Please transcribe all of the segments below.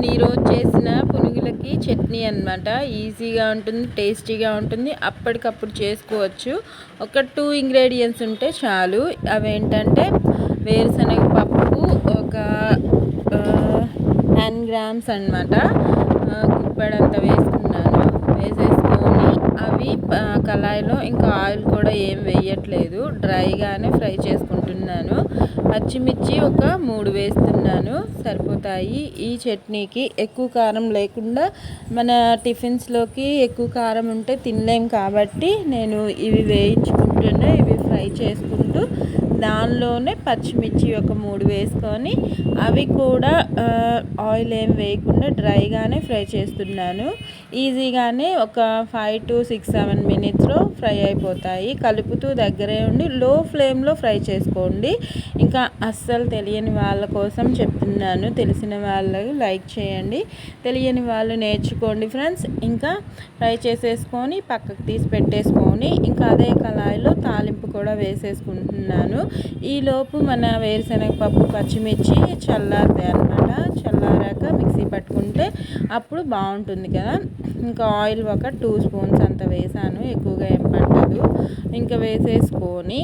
నేను ఈరోజు చేసిన పునుగులకి చట్నీ అనమాట ఈజీగా ఉంటుంది టేస్టీగా ఉంటుంది. అప్పటికప్పుడు చేసుకోవచ్చు. ఒక టూ ఇంగ్రీడియంట్స్ ఉంటే చాలు. అవేంటంటే వేరుశనగ పప్పు ఒక టెన్ గ్రామ్స్ అనమాట గుప్పడంతా వేసుకున్నాను. వేసేసుకొని అవి కళాయిలో ఇంకా ఆయిల్ కూడా ఏం వేయట్లేదు. డ్రైగానే ఫ్రై చేసుకుంటున్నాను. పచ్చిమిర్చి ఒక మూడు వేస్తున్నాను సరిపోతాయి. ఈ చట్నీకి ఎక్కువ కారం లేకుండా మన టిఫిన్స్లోకి ఎక్కువ కారం ఉంటే తినలేం కాబట్టి నేను ఇవి వేయించుకుంటున్నా ఇవి ఫ్రై చేసుకుంటూ దానిలోనే పచ్చిమిర్చి ఒక మూడు వేసుకొని అవి కూడా ఆయిల్ ఏం వేయకుండా డ్రైగానే ఫ్రై చేస్తున్నాను. ఈజీగానే ఒక ఫైవ్ టు సిక్స్ సెవెన్ మినిట్స్లో ఫ్రై అయిపోతాయి. కలుపుతూ దగ్గరే ఉండి లో ఫ్లేమ్లో ఫ్రై చేసుకోండి. ఇంకా అస్సలు తెలియని వాళ్ళ కోసం చెప్తున్నాను తెలిసిన వాళ్ళకి లైక్ చేయండి. తెలియని వాళ్ళు నేర్చుకోండి ఫ్రెండ్స్. ఇంకా ఫ్రై చేసేసుకొని పక్కకు తీసి పెట్టేసుకొని ఇంకా అదే కళాయిలో తాలింపు కూడా వేసేసుకుంటున్నాను. ఈలోపు మన వేరుశనగ పప్పు పచ్చిమిర్చి చల్లారితే అనమాట మిక్సీ పట్టుకుంటే అప్పుడు బాగుంటుంది కదా. ఇంకా ఆయిల్ ఒక టూ స్పూన్స్ అంత వేసాను ఎక్కువగా ఏం పట్టదు. ఇంకా వేసేసుకొని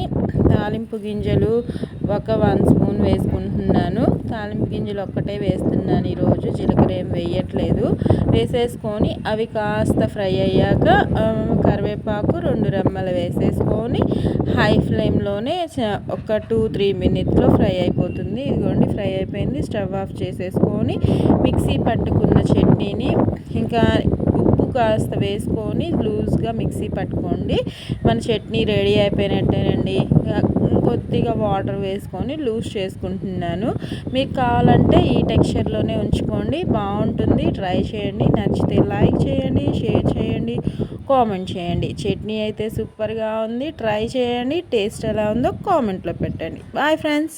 తాలింపు గింజలు ఒక వన్ స్పూన్ వేసుకుంటున్నాను. తాలింపు గింజలు ఒక్కటే వేస్తున్నాను ఈరోజు జీలకర్ర ఏం వేయట్లేదు. వేసేసుకొని అవి కాస్త ఫ్రై అయ్యాక కరివేపాకు రెండు రెమ్మలు వేసేసుకొని హై ఫ్లేమ్లోనే ఒక టూ త్రీ మినిట్స్లో ఫ్రై అయిపోతుంది. ఇదిగోండి ఫ్రై అయిపోయింది. స్టవ్ ఆఫ్ చేసేసుకొని మిక్సీ పట్టుకున్న చట్నీని ఇంకా ఉప్పు కాస్త వేసుకొని లూజ్గా మిక్సీ పట్టుకోండి. మన చట్నీ రెడీ అయిపోయినట్టేనండి. కొద్దిగా వాటర్ వేసుకొని లూజ్ చేసుకుంటున్నాను. మీకు కావాలంటే ఈ టెక్స్చర్లోనే ఉంచుకోండి. బాగుంటుంది. ట్రై చేయండి. నచ్చితే లైక్ చేయండి షేర్ చేయండి కామెంట్ చేయండి. చట్నీ అయితే సూపర్గా ఉంది. ట్రై చేయండి. టేస్ట్ ఎలా ఉందో కామెంట్లో పెట్టండి. Bye friends.